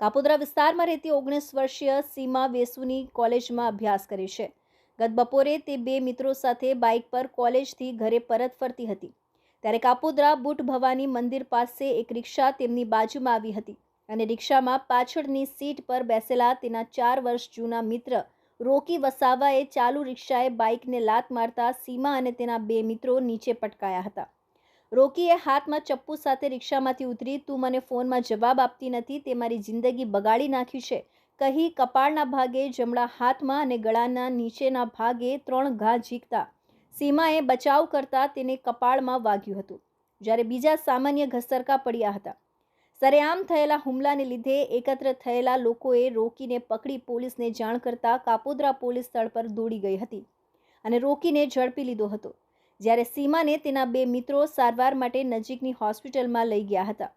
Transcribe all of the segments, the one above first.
કાપોદ્રા વિસ્તારમાં રહેતી ઓગણીસ વર્ષીય સીમા વેસુની કોલેજમાં અભ્યાસ કરે છે. ગત બપોરે તે બે મિત્રો સાથે બાઇક પર કોલેજથી ઘરે પરત ફરતી હતી. ત્યારે કાપોદ્રા બુટ ભવાની મંદિર પાસે એક રિક્ષા તેમની બાજુમાં આવી હતી અને રિક્ષામાં પાછળની સીટ પર બેસેલા તેના ચાર વર્ષ જૂના મિત્ર રોકી વસાવાએ ચાલુ રિક્ષાએ બાઇકને લાત મારતા સીમા અને તેના બે મિત્રો નીચે પટકાયા હતા. રોકીએ હાથમાં ચપ્પુ સાથે રિક્ષામાંથી ઉતરી, તું મને ફોનમાં જવાબ આપતી નથી, તે મારી જિંદગી બગાડી નાખી છે. કહી કપાળના ભાગે જમણા હાથમાં અને ગળાના નીચેના ભાગે ત્રણ ઘા ઝીકતા. સીમાએ બચાવ કરતાં તેને કપાળમાં વાગ્યું હતું, જ્યારે બીજા સામાન્ય ઘસરકા પડ્યા હતા. સરેઆમ થયેલા હુમલાને લીધે એકત્ર થયેલા લોકોએ રોકીને પકડી પોલીસને જાણ કરતાં કાપોદ્રા પોલીસ સ્થળ પર દોડી ગઈ હતી અને રોકીને ઝડપી લીધો હતો. જ્યારે સીમાને તેના બે મિત્રો સારવાર માટે નજીકની હોસ્પિટલમાં લઈ ગયા હતા.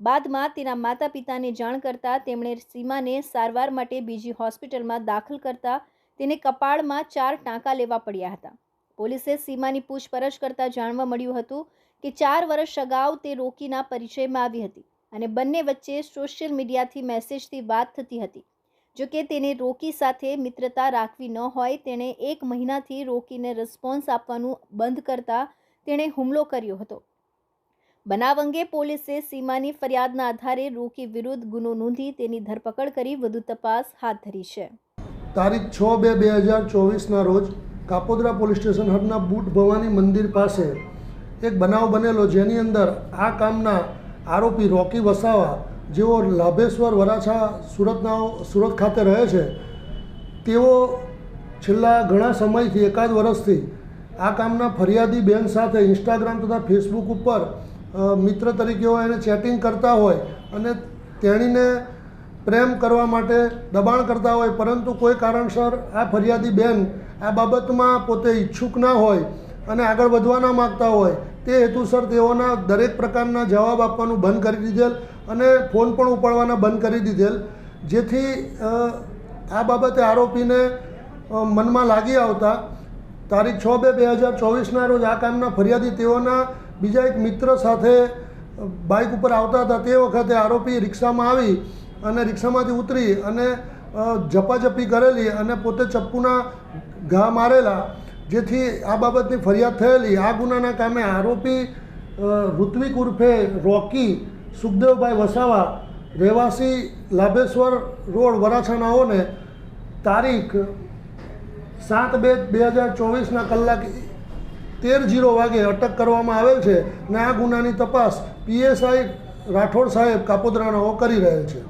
બાદમાં તેના માતા પિતાને જાણ કરતા તેમણે સીમાને સારવાર માટે બીજી હોસ્પિટલમાં દાખલ કરતા તેને કપાળમાં ચાર ટાંકા લેવા પડ્યા હતા. પોલીસે સીમાની પૂછપરછ કરતા જાણવા મળ્યું હતું કે ચાર વર્ષ અગાઉ તે રોકીના પરિચયમાં આવી હતી અને બંને વચ્ચે સોશિયલ મીડિયાથી મેસેજથી વાત થતી હતી. જો કે તેને રોકી સાથે મિત્રતા રાખવી ન હોય, તેણે એક મહિનાથી રોકીને રિસ્પોન્સ આપવાનું બંધ કરતા તેણે હુમલો કર્યો હતો. બનાવ અંગે પોલીસે સીમાની ફરિયાદના આધારે રોકી વિરુદ્ધ ગુનો નોંધી તેની ધરપકડ કરી વધુ તપાસ હાથ ધરી છે. તારીખ છ બે બે હજાર ચોવીસના રોજ કાપોદ્રા પોલીસ સ્ટેશન હદના બુટ ભવાની મંદિર પાસે એક બનાવ બનેલો, જેની અંદર આ કામના આરોપી રોકી વસાવા જેઓ લાભેશ્વર, વરાછા, સુરતના સુરત ખાતે રહે છે, તેઓ છેલ્લા ઘણા સમયથી, એકાદ વર્ષથી આ કામના ફરિયાદી બેન સાથે ઇન્સ્ટાગ્રામ તથા ફેસબુક ઉપર મિત્ર તરીકે એને ચેટિંગ કરતા હોય અને તેણીને પ્રેમ કરવા માટે દબાણ કરતા હોય, પરંતુ કોઈ કારણસર આ ફરિયાદી બેન આ બાબતમાં પોતે ઈચ્છુક ના હોય અને આગળ વધવા ના માગતા હોય, તે હેતુસર તેઓના દરેક પ્રકારના જવાબ આપવાનું બંધ કરી દીધેલ અને ફોન પણ ઉપાડવાના બંધ કરી દીધેલ. જેથી આ બાબતે આરોપીને મનમાં લાગી આવતા તારીખ છ બે બે હજાર ચોવીસના રોજ આ કામના ફરિયાદી તેઓના બીજા એક મિત્ર સાથે બાઇક ઉપર આવતા હતા. તે વખતે આરોપી રિક્ષામાં આવી અને રિક્ષામાંથી ઉતરી અને ઝપાઝપી કરેલી અને પોતે ચપ્પુના ઘા મારેલા જેથી આ બાબતની ફરિયાદ થયેલી. આ ગુનાના કામે આરોપી ઋત્વિક ઉર્ફે રોકી, સુખદેવભાઈ વસાવા, રહેવાસી લાભેશ્વર રોડ, વરાછાનાઓને તારીખ સાત બે બે હજાર ચોવીસના કલાક તેર જીરો વાગે અટક કરવામાં આવેલ છે અને આ ગુનાની તપાસ પીએસઆઈ રાઠોડ સાહેબ કાપોદ્રાનાઓ કરી રહેલ છે.